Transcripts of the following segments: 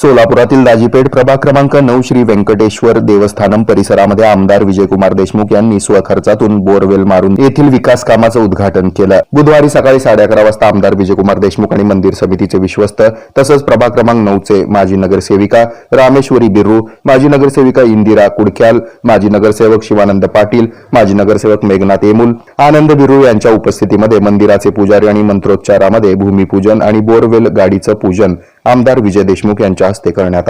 सोलापुरातील दाजीपेठ प्रभाग क्रमांक नऊ श्री व्यंकटेश्वर देवस्थानम परिसरामध्ये आमदार विजयकुमार देशमुख यांनी स्वखर्चातून बोरवेल मारून येथील विकास कामाचं उद्घाटन केलं. बुधवारी सकाळी साडे अकरा वाजता आमदार विजयकुमार देशमुख आणि मंदिर समितीचे विश्वस्त तसंच प्रभाग क्रमांक नऊचे माजी नगरसेविका रामेश्वरी बिर्रू माजी नगरसेविका इंदिरा कुडक्याल माजी नगरसेवक शिवानंद पाटील माजी नगरसेवक मेघनाथ येमूल आनंद बिर्रू यांच्या उपस्थितीमध्ये मंदिराचे पुजारी आणि मंत्रोच्चारामध्ये भूमिपूजन आणि बोरवेल गाडीचं पूजन आमदार विजय देशमुख हस्ते करण्यात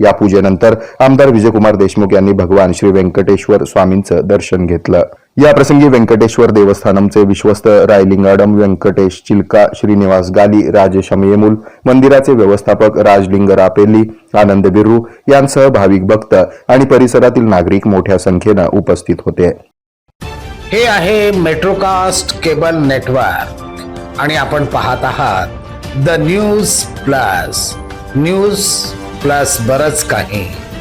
या पूजेनंतर आमदार विजयकुमार देशमुख यांनी भगवान श्री व्यंकटेश्वर स्वामींचं दर्शन घेतलं. या प्रसंगी व्यंकटेश्वर देवस्थानमचे विश्वस्त रायलिंगाडम व्यंकटेश चिलका श्रीनिवास गाली राजेश अमयेमुल मंदिराचे व्यवस्थापक राजलिंग रापेली आनंद बिरू यांसह भाविक भक्त आणि परिसरातील नागरिक मोठ्या संख्येनं उपस्थित होते. हे आहे मेट्रोकास्ट केबल नेटवर्क आणि आपण पाहत आहात The News Plus. News Plus बरंच काही.